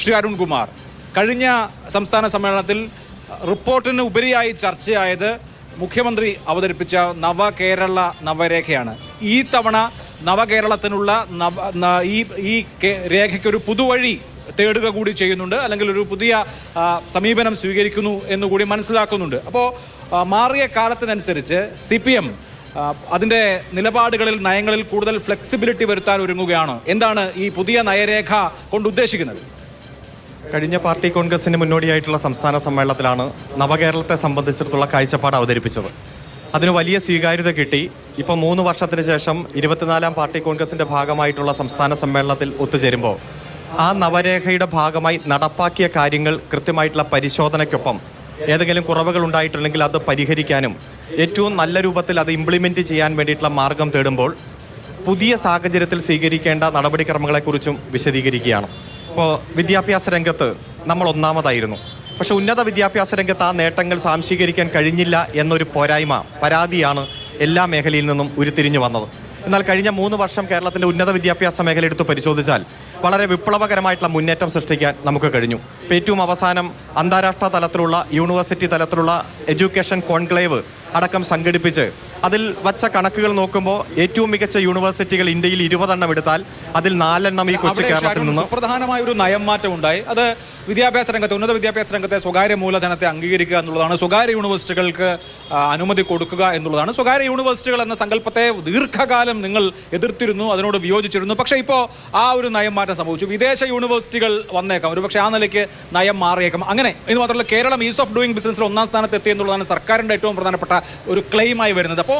ശ്രീ അരുൺകുമാർ കഴിഞ്ഞ സംസ്ഥാന സമ്മേളനത്തിൽ റിപ്പോർട്ടിന് ഉപരിയായി ചർച്ചയായത് മുഖ്യമന്ത്രി അവതരിപ്പിച്ച നവകേരള നവരേഖയാണ്. ഈ തവണ നവകേരളത്തിനുള്ള നവ ഈ ഈ രേഖയ്ക്കൊരു പുതുവഴി തേടുക കൂടി ചെയ്യുന്നുണ്ട് അല്ലെങ്കിൽ ഒരു പുതിയ സമീപനം സ്വീകരിക്കുന്നു എന്നുകൂടി മനസ്സിലാക്കുന്നുണ്ട്. അപ്പോൾ മാറിയ കാലത്തിനനുസരിച്ച് സി പി എം അതിന്റെ നിലപാടുകളിൽ നയങ്ങളിൽ കൂടുതൽ ഫ്ലെക്സിബിലിറ്റി വരുത്താൻ ഒരുങ്ങുകയാണ്? എന്താണ് ഈ പുതിയ നയരേഖ കൊണ്ട് ഉദ്ദേശിക്കുന്നത്? കഴിഞ്ഞ പാർട്ടി കോൺഗ്രസിന് മുന്നോടിയായിട്ടുള്ള സംസ്ഥാന സമ്മേളനത്തിലാണ് നവകേരളത്തെ സംബന്ധിച്ചിടത്തോളം കാഴ്ചപ്പാട് അവതരിപ്പിച്ചത്. അതിന് വലിയ സ്വീകാര്യത കിട്ടി. ഇപ്പോൾ മൂന്ന് വർഷത്തിന് ശേഷം ഇരുപത്തിനാലാം പാർട്ടി കോൺഗ്രസിന്റെ ഭാഗമായിട്ടുള്ള സംസ്ഥാന സമ്മേളനത്തിൽ ഒത്തുചേരുമ്പോൾ ആ നവരേഖയുടെ ഭാഗമായി നടപ്പാക്കിയ കാര്യങ്ങൾ കൃത്യമായിട്ടുള്ള പരിശോധനയ്ക്കൊപ്പം ഏതെങ്കിലും കുറവുകൾ ഉണ്ടായിട്ടുണ്ടെങ്കിൽ അത് പരിഹരിക്കാനും ഏറ്റവും നല്ല രൂപത്തിൽ അത് ഇംപ്ലിമെന്റ് ചെയ്യാൻ വേണ്ടിയിട്ടുള്ള മാർഗം തേടുമ്പോൾ പുതിയ സാഹചര്യത്തിൽ സ്വീകരിക്കേണ്ട നടപടിക്രമങ്ങളെക്കുറിച്ചും വിശദീകരിക്കുകയാണ്. ഇപ്പോൾ വിദ്യാഭ്യാസ രംഗത്ത് നമ്മൾ ഒന്നാമതായിരുന്നു. പക്ഷെ ഉന്നത വിദ്യാഭ്യാസ രംഗത്ത് ആ നേട്ടങ്ങൾ സാംശീകരിക്കാൻ കഴിഞ്ഞില്ല എന്നൊരു പോരായ്മ പരാതിയാണ് എല്ലാ മേഖലയിൽ നിന്നും ഉരുത്തിരിഞ്ഞു വന്നത്. എന്നാൽ കഴിഞ്ഞ മൂന്ന് വർഷം കേരളത്തിന്റെ ഉന്നത വിദ്യാഭ്യാസ മേഖല എടുത്ത് പരിശോധിച്ചാൽ വളരെ വിപ്ലവകരമായിട്ടുള്ള മുന്നേറ്റം സൃഷ്ടിക്കാൻ നമുക്ക് കഴിഞ്ഞു. ഏറ്റവും അവസാനം അന്താരാഷ്ട്ര തലത്തിലുള്ള യൂണിവേഴ്സിറ്റി തലത്തിലുള്ള എഡ്യൂക്കേഷൻ കോൺക്ലേവ് അടക്കം സംഘടിപ്പിച്ച് അതിൽ വച്ച കണക്കുകൾ നോക്കുമ്പോൾ ഏറ്റവും മികച്ച യൂണിവേഴ്സിറ്റികൾ ഇന്ത്യയിൽ ഇരുപതെണ്ണം എടുത്താൽ അതിൽ നാലെണ്ണം ഈ കൊച്ചു കേരളത്തിൽ നിന്ന് സുപ്രധാനമായ ഒരു നയം മാറ്റം ഉണ്ടായി. അത് വിദ്യാഭ്യാസ രംഗത്തെ ഉന്നത വിദ്യാഭ്യാസ രംഗത്തെ സ്വകാര്യ മൂലധനത്തെ അംഗീകരിക്കുക എന്നുള്ളതാണ്. സ്വകാര്യ യൂണിവേഴ്സിറ്റികൾക്ക് അനുമതി കൊടുക്കുക എന്നുള്ളതാണ്. സ്വകാര്യ യൂണിവേഴ്സിറ്റികൾ എന്ന സങ്കല്പത്തെ ദീർഘകാലം നിങ്ങൾ എതിർത്തിരുന്നു അതിനോട് വിയോജിച്ചിരുന്നു. പക്ഷേ ഇപ്പോൾ ആ ഒരു നയം മാറ്റം സംഭവിച്ചു. വിദേശ യൂണിവേഴ്സിറ്റികൾ വന്നേക്കാം. ഒരു പക്ഷേ ആ നിലയ്ക്ക് നയം മാറിയേക്കാം. അങ്ങനെ ഇത് മാത്രമല്ല കേരളം ഈസ് ഓഫ് ഡൂയിങ് ബിസിനസ്സിൽ ഒന്നാം സ്ഥാനത്ത് എത്തി എന്നുള്ളതാണ് സർക്കാരിന്റെ ഏറ്റവും പ്രധാനപ്പെട്ട ഒരു ക്ലെയിമായി വരുന്നത്. അപ്പോൾ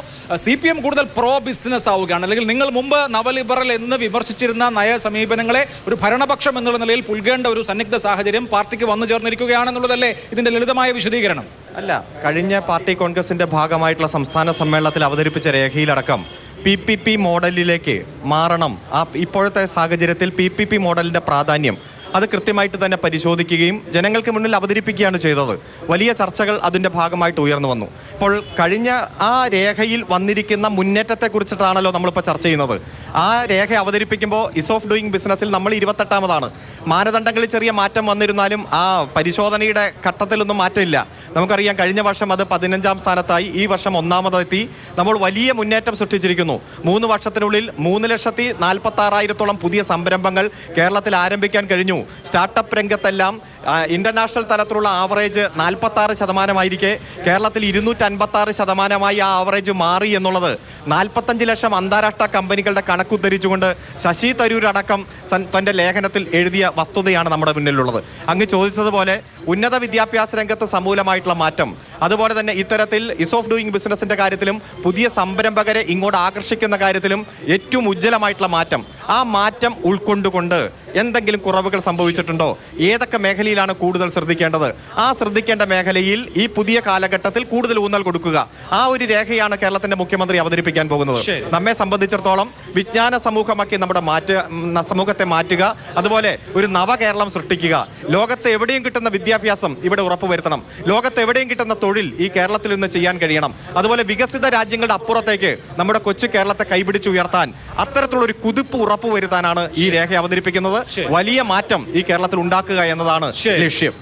സി പി എം കൂടുതൽ പ്രോ ബിസിനസ് ആവുകയാണ്. അല്ലെങ്കിൽ നിങ്ങൾ മുമ്പ് നവലിബറൽ എന്ന് വിമർശിച്ചിരുന്ന നയ സമീപനങ്ങളെ ഒരു ഭരണപക്ഷം എന്നുള്ള നിലയിൽ പുൽകേണ്ട ഒരു സന്നിഗ്ധ സാഹചര്യം പാർട്ടിക്ക് വന്നു ചേർന്നിരിക്കുകയാണെന്നുള്ളതല്ലേ ഇതിന്റെ ലളിതമായ വിശദീകരണം? അല്ല കഴിഞ്ഞ പാർട്ടി കോൺഗ്രസിന്റെ ഭാഗമായിട്ടുള്ള സംസ്ഥാന സമ്മേളനത്തിൽ അവതരിപ്പിച്ച രേഖയിലടക്കം പി പി പി മോഡലിലേക്ക് മാറണം. ആ ഇപ്പോഴത്തെ സാഹചര്യത്തിൽ പി പി പി മോഡലിന്റെ പ്രാധാന്യം അത് കൃത്യമായിട്ട് തന്നെ പരിശോധിക്കുകയും ജനങ്ങൾക്ക് മുന്നിൽ അവതരിപ്പിക്കുകയാണ് ചെയ്തത്. വലിയ ചർച്ചകൾ അതിന്റെ ഭാഗമായിട്ട് ഉയർന്നു വന്നു. ഇപ്പോൾ കഴിഞ്ഞ ആ രേഖയിൽ വന്നിരിക്കുന്ന മുന്നേറ്റത്തെ കുറിച്ചിട്ടാണല്ലോ നമ്മളിപ്പോൾ ചർച്ച ചെയ്യുന്നത്. ആ രേഖ അവതരിപ്പിക്കുമ്പോൾ ഇസ് ഓഫ് ഡൂയിങ് ബിസിനസ്സിൽ നമ്മൾ ഇരുപത്തെട്ടാമതാണ്. മാനദണ്ഡങ്ങളിൽ ചെറിയ മാറ്റം വന്നിരുന്നാലും ആ പരിശോധനയുടെ ഘട്ടത്തിലൊന്നും മാറ്റമില്ല. നമുക്കറിയാം കഴിഞ്ഞ വർഷം അത് പതിനഞ്ചാം സ്ഥാനത്തായി ഈ വർഷം ഒന്നാമതെത്തി. നമ്മൾ വലിയ മുന്നേറ്റം സൃഷ്ടിച്ചിരിക്കുന്നു. മൂന്ന് വർഷത്തിനുള്ളിൽ മൂന്ന് ലക്ഷത്തി നാൽപ്പത്തി ആറായിരത്തോളം പുതിയ സംരംഭങ്ങൾ കേരളത്തിൽ ആരംഭിക്കാൻ കഴിഞ്ഞു. സ്റ്റാർട്ടപ്പ് രംഗത്തെല്ലാം ഇന്റർനാഷണൽ തലത്തിലുള്ള ആവറേജ് നാൽപ്പത്തി ആറ് ശതമാനമായിരിക്കെ. കേരളത്തിൽ ഇരുന്നൂറ്റി അൻപത്തി ആറ് ശതമാനമായി ആ ആവറേജ് മാറി എന്നുള്ളത് നാൽപ്പത്തഞ്ച് ലക്ഷം അന്താരാഷ്ട്ര കമ്പനികളുടെ കണക്കുദ്ധരിച്ചുകൊണ്ട് ശശി തരൂർ അടക്കം തന്റെ ലേഖനത്തിൽ എഴുതിയ വസ്തുതയാണ് നമ്മുടെ മുന്നിലുള്ളത്. അങ്ങ് ചോദിച്ചതുപോലെ ഉന്നത വിദ്യാഭ്യാസ രംഗത്ത് സമൂലമായിട്ടുള്ള മാറ്റം അതുപോലെ തന്നെ ഇത്തരത്തിൽ ഇസ് ഓഫ് ഡൂയിങ് ബിസിനസിന്റെ കാര്യത്തിലും പുതിയ സംരംഭകരെ ഇങ്ങോട്ട് ആകർഷിക്കുന്ന കാര്യത്തിലും ഏറ്റവും ഉജ്ജ്വലമായിട്ടുള്ള മാറ്റം. ആ മാറ്റം ഉൾക്കൊണ്ടുകൊണ്ട് എന്തെങ്കിലും കുറവുകൾ സംഭവിച്ചിട്ടുണ്ടോ? ഏതൊക്കെ മേഖലയിലാണ് കൂടുതൽ ശ്രദ്ധിക്കേണ്ടത്? ആ ശ്രദ്ധിക്കേണ്ട മേഖലയിൽ ഈ പുതിയ കാലഘട്ടത്തിൽ കൂടുതൽ ഊന്നൽ കൊടുക്കുക. ആ ഒരു രേഖയാണ് കേരളത്തിന്റെ മുഖ്യമന്ത്രി അവതരിപ്പിക്കാൻ പോകുന്നത്. നമ്മെ സംബന്ധിച്ചിടത്തോളം വിജ്ഞാന സമൂഹമാക്കി നമ്മുടെ മാറ്റ സമൂഹത്തെ മാറ്റുക അതുപോലെ ഒരു നവകേരളം സൃഷ്ടിക്കുക. ലോകത്ത് എവിടെയും കിട്ടുന്ന വിദ്യാഭ്യാസം ഇവിടെ ഉറപ്പുവരുത്തണം. ലോകത്ത് എവിടെയും കിട്ടുന്ന തൊഴിൽ ഈ കേരളത്തിൽ നിന്ന് ചെയ്യാൻ കഴിയണം. അതുപോലെ വികസിത രാജ്യങ്ങളുടെ അപ്പുറത്തേക്ക് നമ്മുടെ കൊച്ചു കേരളത്തെ കൈപിടിച്ച് ഉയർത്താൻ അത്തരത്തിലുള്ള ഒരു കുതിപ്പ് ഉറപ്പ് വരുത്താനാണ് ഈ രേഖ അവതരിപ്പിക്കുന്നത്. വലിയ മാറ്റം ഈ കേരളത്തിൽ ഉണ്ടാക്കുക എന്നതാണ് ലക്ഷ്യം.